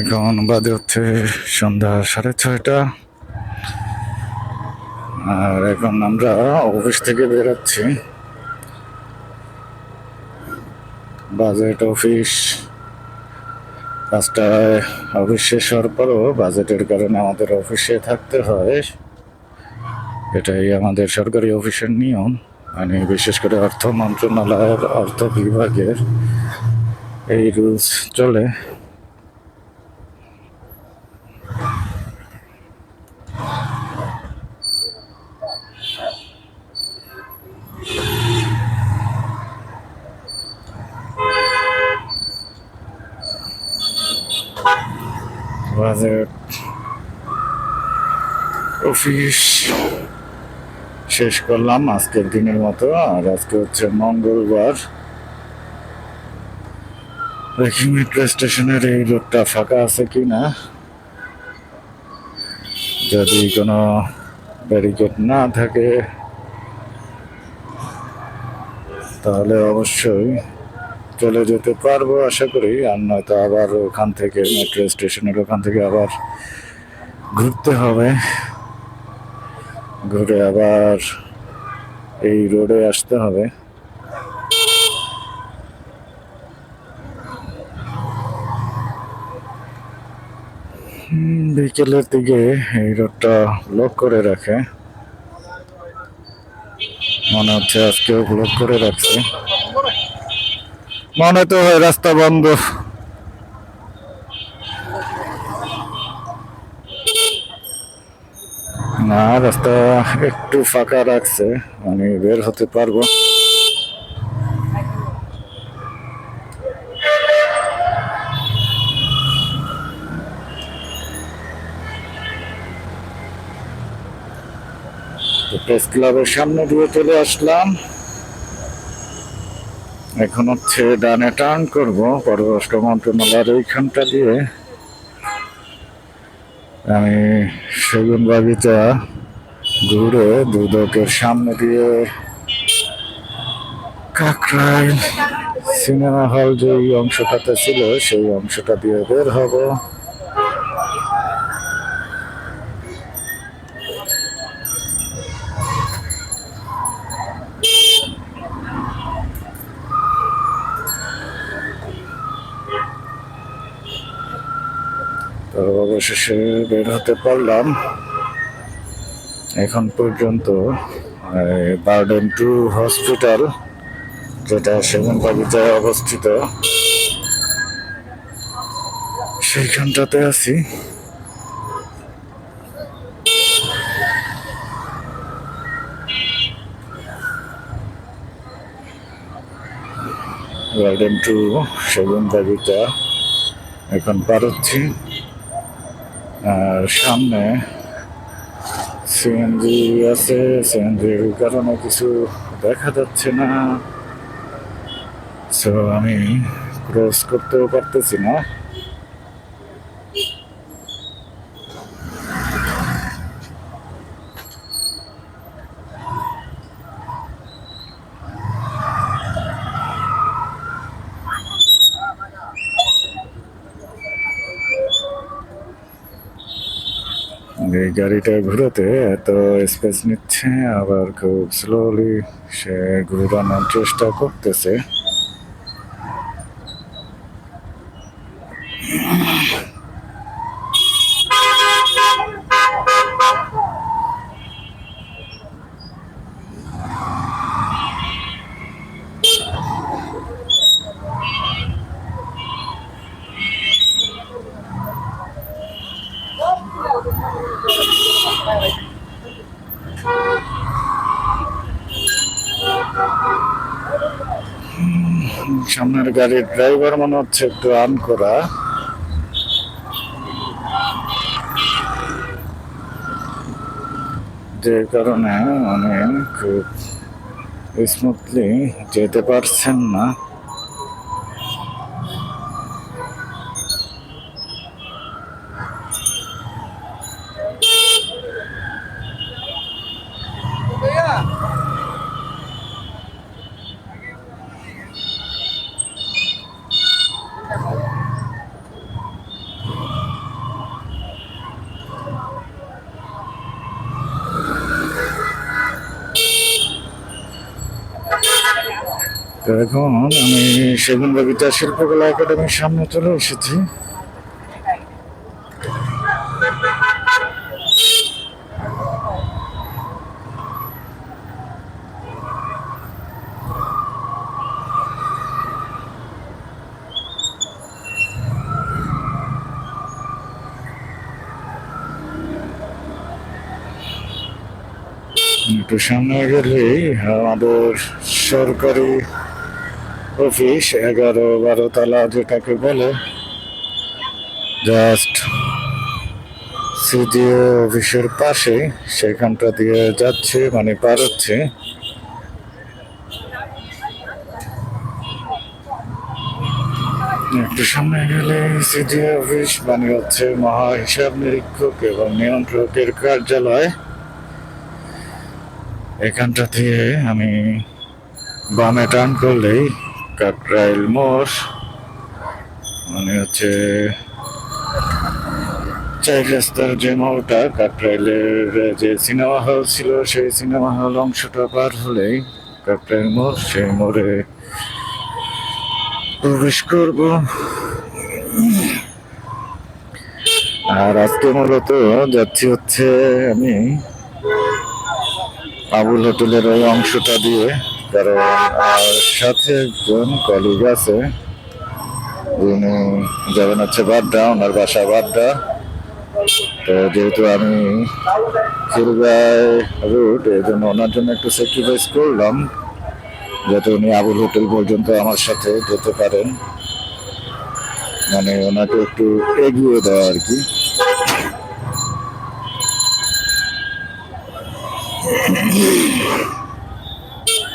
এখন বাজে হচ্ছে সন্ধ্যা সাড়ে ছয়টা। আর এখন আমরা অফিস থেকে বেরোচ্ছি বাজেট অফিস। পাঁচটায় অফিস শেষ হওয়ার পরও বাজেটের কারণে আমাদের অফিসে থাকতে হয়। এটাই আমাদের সরকারি অফিসের নিয়ম। মানে বিশেষ করে অর্থ মন্ত্রণালয়ের অর্থ বিভাগের এই রুলস চলে। বাজেট অফিস শেষ করলাম আজকের দিনের মতো। আর আজকে হচ্ছে মঙ্গলবার। দেখি মেট্রো স্টেশনের এই রোডটা ফাঁকা আছে কি না যদি কোনো ব্যারিকেড না থাকে, তাহলে অবশ্যই চলে যেতে পারব আশা করি। আর নয়তো আবার ওখান থেকে মেট্রো স্টেশনের ওখান থেকে আবার ঘুরতে হবে। ঘুরে আবার এই রোডে আসতে হবে। বিকেলের দিকে এই রোডটা ব্লক করে রাখে। মনে হচ্ছে আজকেও ব্লক করে রাখছে। মনে তো হয় রাস্তা বন্ধ। না, রাস্তা একটু ফাঁকা রাখছে, আমি বের হতে পারব। প্রেস ক্লাবের সামনে দিয়ে চলে আসলাম। এখন হচ্ছে ডানে টার্ন করব, পররাষ্ট্র মন্ত্রণালয়ের ওইখানটা দিয়ে। আমি সেগুন বাগিচা ঘুরে দুদকের সামনে দিয়ে কাকরাইল সিনেমা হল যে অংশটাতে ছিল, সেই অংশটা দিয়ে বের হব। অবশেষে বের হতে পারলাম। এখন পর্যন্ত বার্ডেন টু হসপিটাল যেটা সেগুন বাগিচায় অবস্থিত, সেইখানটাতে আছি। গার্ডেন টু সেগুন বাগিচা এখন পার হচ্ছি। আর সামনে সিএনজি আছে সিএনজির কারণে কিছু দেখা যাচ্ছে না। সো আমি ক্রস করতেও পারতেছি না। এই গাড়িটা ঘুরাতে এত স্পেস নিচ্ছে আবার খুব স্লোলি সে ঘুরানোর চেষ্টা করতেছে। সামনের গাড়ির ড্রাইভার মনে হচ্ছে একটু আন করা। যে কারণে অনেক স্মুথলি যেতে পারছেন না। তো এখন আমি সেগুন বগিচা শিল্পকলা একাডেমির সামনে চলে এসেছি। একটু সামনে গেলেই আমাদের সরকারি অফিস এগারো বারো তালা যেটাকে বলে জাস্ট সিডিও অফিসের পাশে, সেখানটা দিয়ে যাচ্ছে মানে পার হচ্ছে একটু সামনে গেলে সিডিও অফিস মানে হচ্ছে মহা হিসাব নিরীক্ষক এবং নিয়ন্ত্রকের কার্যালয়। এখানটা দিয়ে আমি বামে টার্ন করলেই কাকরাইল মোড় মানে হচ্ছে চার রাস্তার যে মোড়টা কাকরাইলের যে সিনেমা হল ছিল, সেই সিনেমা হল অংশটা পার হলেই কাকরাইল মোড় সেই মোড়ে প্রবেশ করব। আর আজকে মূলত যাচ্ছি হচ্ছে আমি আবুল হোটেলের ওই অংশটা দিয়ে। কারণ সাথে একজন কলিগ আছে উনি যাবেন হচ্ছে বাড্ডা, ওনার বাসা বাড্ডা। তো যেহেতু আমি খিলগায় রুট এই জন্য ওনার জন্য একটু স্যাক্রিফাইস করলাম, যাতে উনি আবুল হোটেল পর্যন্ত আমার সাথে যেতে পারেন। মানে ওনাকে একটু এগিয়ে দেওয়া আর কি।